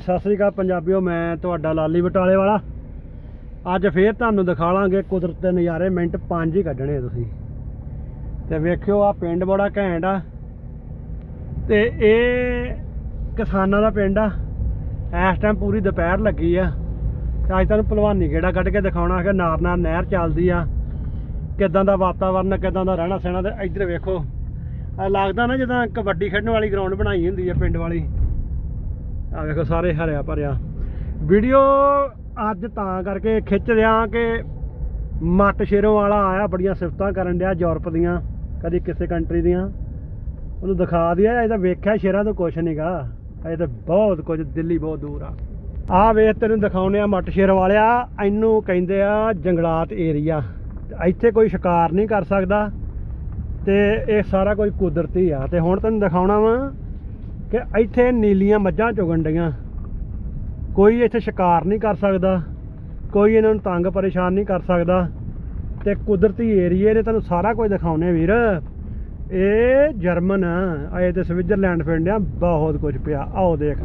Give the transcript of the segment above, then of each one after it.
ਸਤਿ ਸ੍ਰੀ ਅਕਾਲ ਪੰਜਾਬੀਓ, ਮੈਂ ਤੁਹਾਡਾ ਲਾਲੀ ਬਟਾਲੇ ਵਾਲਾ। ਅੱਜ ਫੇਰ ਤੁਹਾਨੂੰ ਦਿਖਾ ਲਾਂਗੇ ਕੁਦਰਤ ਦੇ ਨਜ਼ਾਰੇ, ਮਿੰਟ ਪੰਜ ਹੀ ਕੱਢਣੇ ਤੁਸੀਂ। ਤੇ ਵੇਖਿਓ ਆ ਪਿੰਡ ਬੜਾ ਘੈਂਟ ਆ। ਤੇ ਇਹ ਕਿਸਾਨਾਂ ਦਾ ਪਿੰਡ ਆ। ਇਸ ਟਾਈਮ ਪੂਰੀ ਦੁਪਹਿਰ ਲੱਗੀ ਆ। ਤੇ ਅੱਜ ਤੁਹਾਨੂੰ ਭਲਵਾਨੀ ਗੇੜਾ ਕੱਢ ਕੇ ਦਿਖਾਉਣਾ ਕਿ ਨਾਰ ਨਾਰ ਨਹਿਰ ਚੱਲਦੀ ਆ। ਕਿਦਾਂ ਦਾ ਵਾਤਾਵਰਨ, ਕਿਦਾਂ ਦਾ ਰਹਿਣਾ ਸਹਿਣਾ, ਤੇ ਇੱਧਰ ਵੇਖੋ। ਲੱਗਦਾ ਨਾ ਜਿੱਦਾਂ ਕਬੱਡੀ ਖੇਡਣ ਵਾਲੀ ਗਰਾਊਂਡ ਬਣਾਈ ਹੁੰਦੀ ਆ, ਪਿੰਡ ਵਾਲੀ। ਆ ਵੇਖੋ ਸਾਰੇ ਹਰਿਆ ਭਰਿਆ। ਵੀਡੀਓ ਅੱਜ ਤਾਂ ਕਰਕੇ ਖਿੱਚ ਰਿਹਾ ਕਿ ਮੱਟ ਸ਼ੇਰੋਂ ਵਾਲਾ ਆਇਆ, ਬੜੀਆਂ ਸਿਫਤਾਂ ਕਰਨ ਡਿਆ ਯੂਰਪ ਦੀਆਂ, ਕਦੀ ਕਿਸੇ ਕੰਟਰੀ ਦੀਆਂ। ਉਹਨੂੰ ਦਿਖਾ ਦਿਆ ਇਹ ਤਾਂ ਵੇਖਿਆ ਸ਼ੇਰਾਂ ਤੋਂ ਕੁਛ ਨਹੀਂਗਾ ਇਹ ਤਾਂ ਬਹੁਤ ਕੁਝ ਦਿੱਲੀ ਬਹੁਤ ਦੂਰ ਆ। ਆ ਵੇਖ ਤੈਨੂੰ ਦਿਖਾਉਨੇ ਆ ਮੱਟ ਸ਼ੇਰ ਵਾਲਿਆ, ਇਹਨੂੰ ਕਹਿੰਦੇ ਆ ਜੰਗਲਾਤ ਏਰੀਆ। ਇੱਥੇ ਕੋਈ ਸ਼ਿਕਾਰ ਨਹੀਂ ਕਰ ਸਕਦਾ, ਤੇ ਇਹ ਸਾਰਾ ਕੁਝ ਕੁਦਰਤੀ ਆ। ਤੇ ਹੁਣ ਤੈਨੂੰ ਦਿਖਾਉਣਾ ਵਾ ਕਿ ਇੱਥੇ ਨੀਲੀਆਂ ਮੱਝਾਂ ਚੁਗਣ ਡੀਆਂ ਕੋਈ ਇੱਥੇ ਸ਼ਿਕਾਰ ਨਹੀਂ ਕਰ ਸਕਦਾ, ਕੋਈ ਇਹਨਾਂ ਨੂੰ ਤੰਗ ਪਰੇਸ਼ਾਨ ਨਹੀਂ ਕਰ ਸਕਦਾ। ਤੇ ਕੁਦਰਤੀ ਏਰੀਏ ਨੇ ਤੁਹਾਨੂੰ ਸਾਰਾ ਕੁਝ ਦਿਖਾਉਨੇ ਵੀਰ। ਇਹ ਜਰਮਨ ਆ, ਇਹ ਤੇ ਸਵਿਟਜ਼ਰਲੈਂਡ ਪਿੰਡ ਬਹੁਤ ਕੁਝ ਪਿਆ। ਆਓ ਦੇਖ।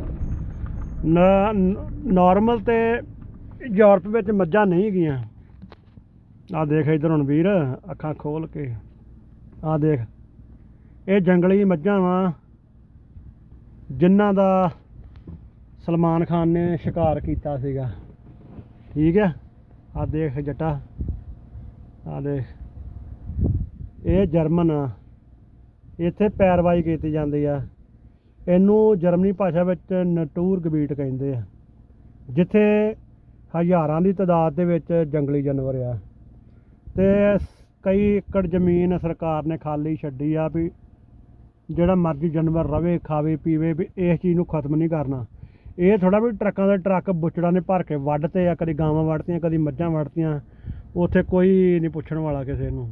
ਨਾਰਮਲ ਤੇ ਯੂਰਪ ਵਿੱਚ ਮੱਝਾਂ ਨਹੀਂ ਗਈਆਂ। ਆ ਦੇਖ ਇਧਰ ਹੁਣ ਵੀਰ, ਅੱਖਾਂ ਖੋਲ ਕੇ। ਆ ਦੇਖ। ਇਹ ਜੰਗਲੀ ਮੱਝਾਂ ਵਾ। ਜਿਨ੍ਹਾਂ ਦਾ ਸਲਮਾਨ ਖਾਨ ਨੇ ਸ਼ਿਕਾਰ ਕੀਤਾ ਸੀਗਾ। ਠੀਕ ਹੈ? ਆ ਦੇਖ ਜੱਟਾ। ਆ ਦੇਖ। ਇਹ ਜਰਮਨ ਆ। ਇੱਥੇ ਪੈਰਵਾਈ ਕੀਤੀ ਜਾਂਦੀ ਆ। ਇਹਨੂੰ ਜਰਮਨੀ ਭਾਸ਼ਾ ਵਿੱਚ ਨਟੂਰ ਗਬੀਟ ਕਹਿੰਦੇ ਆ। ਜਿੱਥੇ ਹਜ਼ਾਰਾਂ ਦੀ ਤਾਦਾਦ ਦੇ ਵਿੱਚ ਜੰਗਲੀ ਜਾਨਵਰ ਆ। ਤੇ ਕਈ ਏਕੜ ਜ਼ਮੀਨ ਸਰਕਾਰ ਨੇ ਖਾਲੀ ਛੱਡੀ ਆ ਵੀ ਜਿਹੜਾ ਮਰਜ਼ੀ ਜਾਨਵਰ ਰਵੇ, ਖਾਵੇ, ਪੀਵੇ, ਵੀ ਇਸ ਚੀਜ਼ ਨੂੰ ਖਤਮ ਨਹੀਂ ਕਰਨਾ। ਇਹ ਥੋੜਾ ਵੀ ਟਰੱਕਾਂ ਦੇ ਟਰੱਕ ਬੁੱਚੜਾਂ ਨੇ ਭਰ ਕੇ ਵੱਢਤੇ ਆ, ਕਦੀ ਗਾਵਾਂ ਵੱਢਤੀਆਂ, ਕਦੀ ਮੱਝਾਂ ਵੱਢਤੀਆਂ। ਉੱਥੇ ਕੋਈ ਨਹੀਂ ਪੁੱਛਣ ਵਾਲਾ ਕਿਸੇ ਨੂੰ।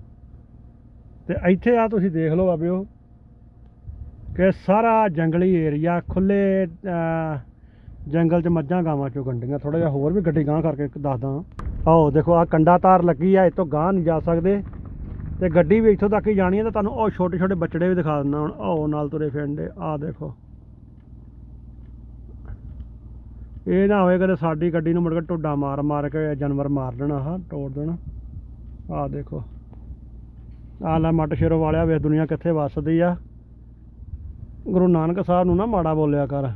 ਤੇ ਇੱਥੇ ਆ ਤੁਸੀਂ ਦੇਖ ਲਓ ਬਾਬਿਓ, ਕਿ ਸਾਰਾ ਜੰਗਲੀ ਏਰੀਆ ਖੁੱਲੇ ਜੰਗਲ 'ਚ ਮੱਝਾਂ ਗਾਵਾਂ ਚੋਂ ਗੰਡੀਆਂ ਥੋੜਾ ਜਿਹਾ ਹੋਰ ਵੀ ਗੱਡੀ ਗਾਂ ਕਰਕੇ ਦੱਸਦਾ। ਆਓ ਦੇਖੋ ਆ ਕੰਡਾ ਤਾਰ ਲੱਗੀ ਆ ਇਹ ਤੋਂ ਗਾਂ ਨਹੀਂ ਜਾ ਸਕਦੇ। ਤੇ ਗੱਡੀ ਵੀ ਇੱਥੋਂ ਤੱਕ ਹੀ ਜਾਣੀ ਹੈ ਤਾਂ ਤੁਹਾਨੂੰ ਉਹ ਛੋਟੇ ਛੋਟੇ ਬੱਚੜੇ ਵੀ ਦਿਖਾ ਦਿੰਦਾ ਹੁਣ। ਆਓ ਨਾਲ ਤੁਰੇ ਫਿਰਦੇ ਆਹ ਦੇਖੋ। ਇਹ ਨਾ ਹੋਏ ਕਦੇ ਸਾਡੀ ਗੱਡੀ ਨੂੰ ਮੁੜ ਕੇ ਟੁੱਡਾ ਮਾਰ ਮਾਰ ਕੇ ਜਾਨਵਰ ਮਾਰ ਦੇਣਾ, ਆਹ ਤੋੜ ਦੇਣਾ। ਆਹ ਦੇਖੋ। ਆਹ ਲੈ ਮੱਟ ਸ਼ੇਰੋ ਵਾਲਿਆ ਵੇ ਦੁਨੀਆ ਕਿੱਥੇ ਵੱਸਦੀ ਆ। ਗੁਰੂ ਨਾਨਕ ਸਾਹਿਬ ਨੂੰ ਨਾ ਮਾੜਾ ਬੋਲਿਆ ਕਰ।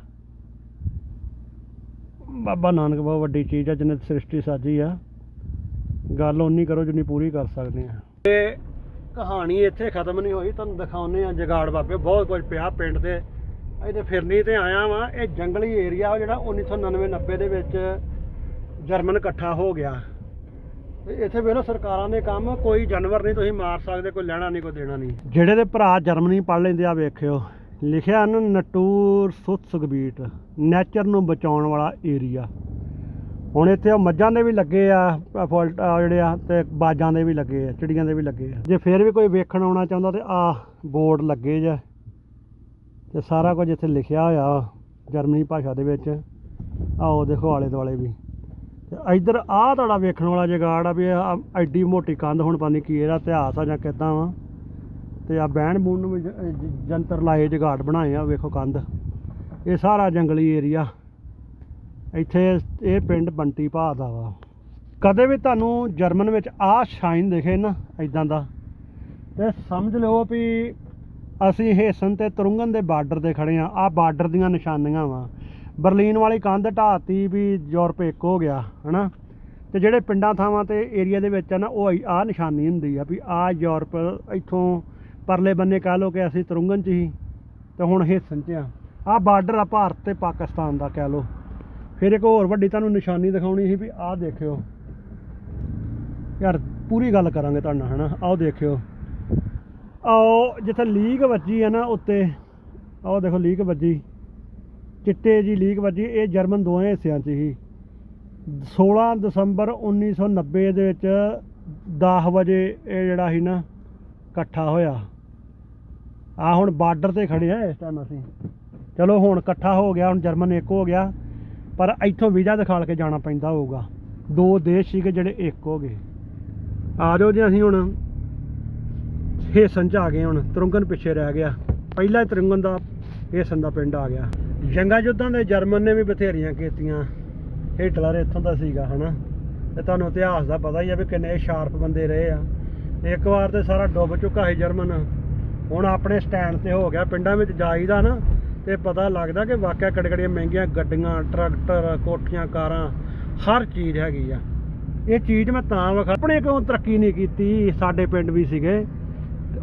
ਬਾਬਾ ਨਾਨਕ ਬਹੁਤ ਵੱਡੀ ਚੀਜ਼ ਆ ਜਿਹਨੇ ਸ੍ਰਿਸ਼ਟੀ ਸਾਜੀ ਆ। ਗੱਲ ਓਨੀ ਕਰੋ ਜਿੰਨੀ ਪੂਰੀ ਕਰ ਸਕਦੇ ਆ। ਤੇ ਕਹਾਣੀ ਇੱਥੇ ਖਤਮ ਨਹੀਂ ਹੋਈ, ਤੁਹਾਨੂੰ ਦਿਖਾਉਨੇ ਆ ਜਗਾੜ ਬਾਬੇ, ਬਹੁਤ ਕੁਝ ਪਿਆ ਪਿੰਡ ਦੇ। ਇਹਦੇ ਫਿਰਨੀ ਤੇ ਆਇਆ ਵਾਂ, ਇਹ ਜੰਗਲੀ ਏਰੀਆ ਜਿਹੜਾ 1999 90 ਦੇ ਵਿੱਚ ਜਰਮਨ ਇਕੱਠਾ ਹੋ ਗਿਆ। ਤੇ ਇੱਥੇ ਵੇਖੋ ਸਰਕਾਰਾਂ ਦੇ ਕੰਮ, ਕੋਈ ਜਾਨਵਰ ਨਹੀਂ, ਤੁਸੀਂ ਮਾਰ ਸਕਦੇ, ਕੋਈ ਲੈਣਾ ਨਹੀਂ, ਕੋਈ ਦੇਣਾ ਨਹੀਂ। ਜਿਹੜੇ ਦੇ ਭਰਾ ਜਰਮਨੀ ਪੜ ਲੈਂਦੇ ਆ, ਵੇਖਿਓ। ਲਿਖਿਆ ਹਨ, ਨਟੂਰ ਸੁਤਸਗਬੀਟ, ਨੇਚਰ ਨੂੰ ਬਚਾਉਣ ਵਾਲਾ ਏਰੀਆ ਹੁਣ ਇੱਥੇ ਉਹ ਮੱਝਾਂ ਦੇ ਵੀ ਲੱਗੇ ਆ, ਅ ਆ ਜਿਹੜੇ ਆ, ਤੇ ਬਾਜਾਂ ਦੇ ਵੀ ਲੱਗੇ ਆ, ਚਿੜੀਆਂ ਦੇ ਵੀ ਲੱਗੇ ਆ। ਜੇ ਫੇਰ ਵੀ ਕੋਈ ਵੇਖਣ ਆਉਣਾ ਚਾਹੁੰਦਾ ਤੇ ਆ ਬੋਰਡ ਲੱਗੇ ਜਾ। ਤੇ ਸਾਰਾ ਕੁਝ ਇੱਥੇ ਲਿਖਿਆ ਹੋਇਆ ਜਰਮਨੀ ਭਾਸ਼ਾ ਦੇ ਵਿੱਚ। ਆਓ ਦੇਖੋ ਆਲੇ ਦੁਆਲੇ ਵੀ। ਤੇ ਇੱਧਰ ਆਹ ਤੁਹਾਡਾ ਵੇਖਣ ਵਾਲਾ ਜਗਾੜ ਆ ਵੀ ਐਡੀ ਮੋਟੀ ਕੰਧ ਹੁਣ ਪਤਾ ਨਹੀਂ ਕੀ ਇਹਦਾ ਇਤਿਹਾਸ ਆ ਜਾਂ ਕਿੱਦਾਂ ਵਾ। ਤੇ ਆ ਬਹਿਣ ਬੂਣ ਨੂੰ ਵੀ ਜੰਤਰ ਲਾਏ ਜਗਾੜ ਬਣਾਏ ਆ, ਵੇਖੋ ਕੰਧ। ਇਹ ਸਾਰਾ ਜੰਗਲੀ ਏਰੀਆ ਇੱਥੇ ਇਹ ਪਿੰਡ ਬੰਟੀ ਭਾਅ ਦਾ ਵਾ। ਕਦੇ ਵੀ ਤੁਹਾਨੂੰ ਜਰਮਨ ਵਿੱਚ ਆਹ ਸ਼ਾਈਨ ਦਿਖੇ ਨਾ ਇਦਾਂ ਦਾ, ਤੇ ਸਮਝ ਲਓ ਵੀ ਅਸੀਂ ਹੇਸਨ ਤੇ ਤੁਰੰਗਨ ਦੇ ਬਾਰਡਰ ਤੇ ਖੜੇ ਆ ਆ ਬਾਰਡਰ ਦੀਆਂ ਨਿਸ਼ਾਨੀਆਂ ਵਾ। ਬਰਲੀਨ ਵਾਲੀ ਕੰਧ ਢਾਤੀ ਵੀ ਯੂਰਪ ਇੱਕ ਹੋ ਗਿਆ, ਹਨਾ? ਤੇ ਜਿਹੜੇ ਪਿੰਡਾਂ, ਥਾਵਾਂ ਤੇ ਏਰੀਆ ਦੇ ਵਿੱਚ ਆ ਨਾ, ਉਹ ਆ ਨਿਸ਼ਾਨੀ ਹੁੰਦੀ ਆ ਵੀ ਆ ਯੂਰਪ ਇੱਥੋਂ ਪਰਲੇ ਬੰਨੇ ਕਹਿ ਲਓ ਕਿ ਅਸੀਂ ਤੁਰੰਗਨ ਚ ਹੀ, ਤੇ ਹੁਣ ਹੇਸਨ ਚ ਆ। ਆ ਬਾਰਡਰ ਆ ਭਾਰਤ ਤੇ ਪਾਕਿਸਤਾਨ ਦਾ ਕਹਿ ਲਓ। ਫਿਰ ਇੱਕ ਹੋਰ ਵੱਡੀ ਤੁਹਾਨੂੰ ਨਿਸ਼ਾਨੀ ਦਿਖਾਉਣੀ ਸੀ ਵੀ ਆਹ ਦੇਖਿਓ। ਯਾਰ, ਪੂਰੀ ਗੱਲ ਕਰਾਂਗੇ ਤੁਹਾਡੇ ਨਾਲ, ਹਨਾ? ਆਓ ਦੇਖਿਓ। ਆਓ ਜਿੱਥੇ ਲੀਕ ਵੱਜੀ ਹੈ ਨਾ ਉੱਤੇ ਆਓ ਦੇਖੋ ਲੀਕ ਵੱਜੀ। ਚਿੱਟੇ ਜੀ ਲੀਕ ਵੱਜੀ, ਇਹ ਜਰਮਨ ਦੋਵੇਂ ਹਿੱਸਿਆਂ 'ਚ ਹੀ 16 ਦਸੰਬਰ 1990 ਦੇ ਵਿੱਚ 10 ਵਜੇ ਇਹ ਜਿਹੜਾ ਸੀ ਨਾ, ਇਕੱਠਾ ਹੋਇਆ। ਆ ਹੁਣ ਬਾਰਡਰ ਤੇ ਖੜੇ ਆ ਇਸ ਟਾਈਮ ਅਸੀਂ। ਚਲੋ ਹੁਣ ਇਕੱਠਾ ਹੋ ਗਿਆ, ਹੁਣ ਜਰਮਨ ਇੱਕ ਹੋ ਗਿਆ। ਪਰ ਇੱਥੋਂ ਵੀਜ਼ਾ ਦਿਖਾਲ ਕੇ ਜਾਣਾ ਪੈਂਦਾ ਹੋਊਗਾ। ਦੋ ਦੇਸ਼ ਸੀਗੇ ਜਿਹੜੇ ਇੱਕ ਹੋ ਗਏ। ਆ ਜਾਓ ਜੀ ਅਸੀਂ ਹੁਣ। ਹੇਸਨ ਚ ਆ ਗਏ ਹੁਣ। ਤੁਰੰਗਨ ਪਿੱਛੇ ਰਹਿ ਗਿਆ। ਪਹਿਲਾ ਹੀ ਤੁਰੰਗਨ ਦਾ ਹੇਸਨ ਦਾ ਪਿੰਡ ਆ ਗਿਆ। ਜੰਗਾਂ ਯੁੱਧਾਂ ਦੇ ਜਰਮਨ ਨੇ ਵੀ ਬਥੇਰੀਆਂ ਕੀਤੀਆਂ। ਹਿਟਲਰ ਇੱਥੋਂ ਦਾ ਸੀਗਾ, ਹਨਾ? ਤੇ ਤੁਹਾਨੂੰ ਇਤਿਹਾਸ ਦਾ ਪਤਾ ਹੀ ਆ ਵੀ ਕਿੰਨੇ ਸ਼ਾਰਪ ਬੰਦੇ ਰਹੇ ਆ। ਇੱਕ ਵਾਰ ਤੇ ਸਾਰਾ ਡੁੱਬ ਚੁੱਕਾ ਸੀ ਜਰਮਨ। ਹੁਣ ਆਪਣੇ ਸਟੈਂਡ ਤੇ ਹੋ ਗਿਆ। ਪਿੰਡਾਂ ਵਿੱਚ ਜਾਈਦਾ ਨਾ। ਤੇ ਪਤਾ ਲੱਗਦਾ ਕਿ ਵਾਕਿਆ ਕੜਕੜੀਆਂ ਮਹਿੰਗੀਆਂ ਗੱਡੀਆਂ, ਟਰੈਕਟਰ, ਕੋਠੀਆਂ, ਕਾਰਾਂ, ਹਰ ਚੀਜ਼ ਹੈਗੀ ਆ। ਇਹ ਚੀਜ਼ ਮੈਂ ਤਾਂ ਵਿਖਾ ਆਪਣੇ ਕਿਉਂ ਤਰੱਕੀ ਨਹੀਂ ਕੀਤੀ, ਸਾਡੇ ਪਿੰਡ ਵੀ ਸੀਗੇ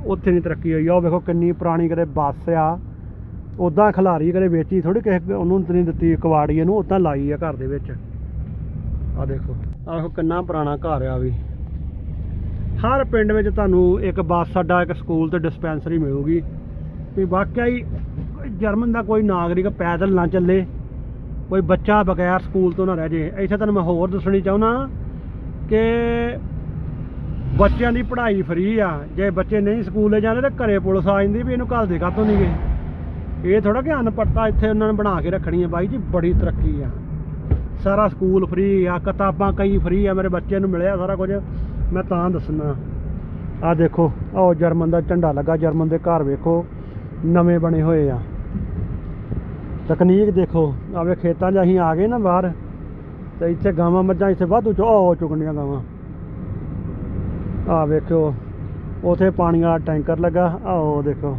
ਉੱਥੇ ਨਹੀਂ ਤਰੱਕੀ ਹੋਈ ਆ। ਉਹ ਵੇਖੋ ਕਿੰਨੀ ਪੁਰਾਣੀ ਕਦੇ ਬੱਸ ਆ ਉਦਾਂ ਖਿਲਾਰੀ ਕਦੇ ਵੇਚੀ ਥੋੜੀ ਕਿਸੇ ਉਹਨੂੰ ਨਹੀਂ ਦਿੱਤੀ ਕਵਾੜੀਏ ਨੂੰ ਉਦਾਂ ਲਾਈ ਆ ਘਰ ਦੇ ਵਿੱਚ। ਆ ਦੇਖੋ, ਆਹੋ ਕਿੰਨਾ ਪੁਰਾਣਾ ਘਰ ਆ ਵੀ। ਹਰ ਪਿੰਡ ਵਿੱਚ ਤੁਹਾਨੂੰ ਇੱਕ ਬੱਸ ਅੱਡਾ ਇੱਕ ਸਕੂਲ ਤੇ ਡਿਸਪੈਂਸਰੀ ਮਿਲੂਗੀ। ਵੀ ਵਾਕਿਆ ਹੀ ਜਰਮਨ ਦਾ ਕੋਈ ਨਾਗਰਿਕ ਪੈਦਲ ਨਾ ਚੱਲੇ, ਕੋਈ ਬੱਚਾ ਬਗੈਰ ਸਕੂਲ ਤੋਂ ਨਾ ਰਹਿ ਜੇ। ਇੱਥੇ ਤੁਹਾਨੂੰ ਮੈਂ ਹੋਰ ਦੱਸਣੀ ਚਾਹੁੰਦਾ ਕਿ ਬੱਚਿਆਂ ਦੀ ਪੜ੍ਹਾਈ ਫਰੀ ਆ। ਜੇ ਬੱਚੇ ਨਹੀਂ ਸਕੂਲੇ ਜਾਂਦੇ ਤਾਂ ਘਰੇ ਪੁਲਿਸ ਆ ਜਾਂਦੀ ਵੀ ਇਹਨੂੰ ਘਰ ਦੇ ਕਾਤੋਂ ਨਹੀਂ ਗਏ। ਇਹ ਥੋੜਾ ਕਿ ਅਨਪੜਤਾ ਇੱਥੇ ਉਹਨਾਂ ਨੇ ਬਣਾ ਕੇ ਰੱਖਣੀ ਹੈ ਬਾਈ ਜੀ, ਬੜੀ ਤਰੱਕੀ ਆ। ਸਾਰਾ ਸਕੂਲ ਫਰੀ ਆ, ਕਿਤਾਬਾਂ ਕਈ ਫਰੀ ਆ, ਮੇਰੇ ਬੱਚੇ ਨੂੰ ਮਿਲਿਆ ਸਾਰਾ ਕੁਝ। ਮੈਂ ਤਾਂ ਦੱਸਣਾ। ਆ ਦੇਖੋ ਆਓ ਜਰਮਨ ਦਾ ਝੰਡਾ ਲੱਗਾ, ਜਰਮਨ ਦੇ ਘਰ ਵੇਖੋ, ਨਵੇਂ ਬਣੇ ਹੋਏ ਆ। ਤਕਨੀਕ ਦੇਖੋ ਆਵੇ ਖੇਤਾਂ 'ਚ ਅਸੀਂ ਆ ਗਏ ਨਾ ਬਾਹਰ, ਤੇ ਇੱਥੇ ਗਾਵਾਂ ਮੱਝਾਂ ਇੱਥੇ ਵਾਧੂ ਚੋ ਉਹ ਚੁਗਣੀਆਂ ਗਾਵਾਂ। ਆ ਵੇਖੋ ਉਥੇ ਪਾਣੀ ਵਾਲਾ ਟੈਂਕਰ ਲੱਗਾ ਆ ਦੇਖੋ।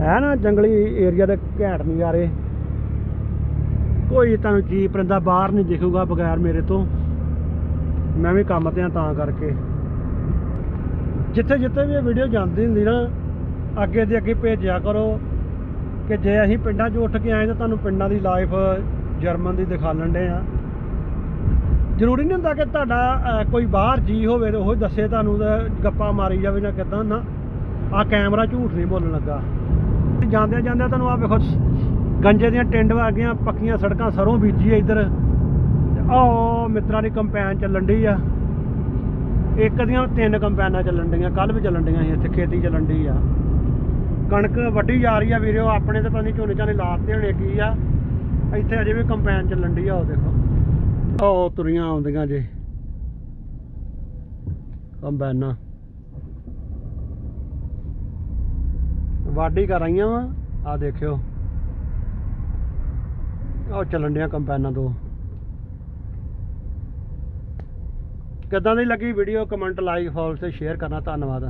ਹੈ ਨਾ ਜੰਗਲੀ ਏਰੀਆ ਦੇ ਘੈਂਟ ਨਜ਼ਾਰੇ। ਕੋਈ ਤੁਹਾਨੂੰ ਜੀ ਰਹਿੰਦਾ ਬਾਹਰ ਨਹੀਂ ਦਿਖੂਗਾ ਬਗੈਰ ਮੇਰੇ ਤੋਂ। ਮੈਂ ਵੀ ਕੰਮ ਤੇ ਆ ਤਾਂ ਕਰਕੇ। ਜਿੱਥੇ ਜਿੱਥੇ ਵੀ ਇਹ ਵੀਡੀਓ ਜਾਂਦੀ ਹੁੰਦੀ ਨਾ, ਅੱਗੇ ਦੇ ਅੱਗੇ ਭੇਜਿਆ ਕਰੋ। ਕਿ ਜੇ ਅਸੀਂ ਪਿੰਡਾਂ 'ਚ ਉੱਠ ਕੇ ਆਏ ਤਾਂ ਤੁਹਾਨੂੰ ਪਿੰਡਾਂ ਦੀ ਲਾਈਫ ਜਰਮਨ ਦੀ ਦਿਖਾਲਣ ਦੇ ਆ। ਜ਼ਰੂਰੀ ਨਹੀਂ ਹੁੰਦਾ ਕਿ ਤੁਹਾਡਾ ਕੋਈ ਬਾਹਰ ਜੀ ਹੋਵੇ ਤੇ ਉਹ ਦੱਸੇ ਤੁਹਾਨੂੰ ਤੇ ਗੱਪਾਂ ਮਾਰੀ ਜਾਵੇ ਜਾਂ ਕਿਦਾਂ ਨਾ। ਆ ਕੈਮਰਾ ਝੂਠ ਨਹੀਂ ਬੋਲਣ ਲੱਗਾ। ਜਾਂਦੇ ਜਾਂਦੇ ਤੁਹਾਨੂੰ ਆ ਵੇਖੋ, ਗੰਜੇ ਦੀਆਂ ਟਿੰਡ ਵਰਗੀਆਂ ਪੱਕੀਆਂ ਸੜਕਾਂ ਸਰੋਂ ਬੀਜੀ ਇੱਧਰ। ਤੇ ਮਿੱਤਰਾਂ ਦੀ ਕੰਪੈਨ ਚੱਲਣ ਡਈ ਆ। ਇੱਕ ਦੀਆਂ ਤਿੰਨ ਕੰਪੈਨਾਂ ਚੱਲਣ ਡੀਆਂ ਕੱਲ ਵੀ ਚੱਲਣ ਡੀਆਂ ਸੀ, ਇੱਥੇ ਖੇਤੀ ਚੱਲਣ ਡਈ ਆ। ਕਣਕ ਵੱਢੀ ਜਾ ਰਹੀ ਆ ਵੀਰਿਓ ਆਪਣੇ ਤੇ ਪਤਾ ਨਹੀਂ ਝੋਨੇ ਝਾਨੇ ਲਾਤੇ ਹੋਣੇ, ਕੀ ਆ? ਇੱਥੇ ਅਜੇ ਵੀ ਕੰਪੈਨ ਚੱਲਣ ਡਈ ਆ, ਉਹ ਦੇਖੋ। ਉਹ ਤੁਰੀਆਂ ਆਉਂਦੀਆਂ ਜੇ। ਕੰਪੈਨਾਂ ਵਾਢੀ ਕਰ ਆਈਆਂ ਵਾ ਆ ਦੇਖਿਓ। ਉਹ ਚੱਲਣ ਡੀਆਂ ਕੰਪੈਨਾਂ ਤੋਂ ਕਿੱਦਾਂ ਦੀ ਲੱਗੀ ਵੀਡੀਓ, ਕਮੈਂਟ ਲਾਈਕ ਫੋਲੋ ਤੇ ਸ਼ੇਅਰ ਕਰਨਾ, ਧੰਨਵਾਦ।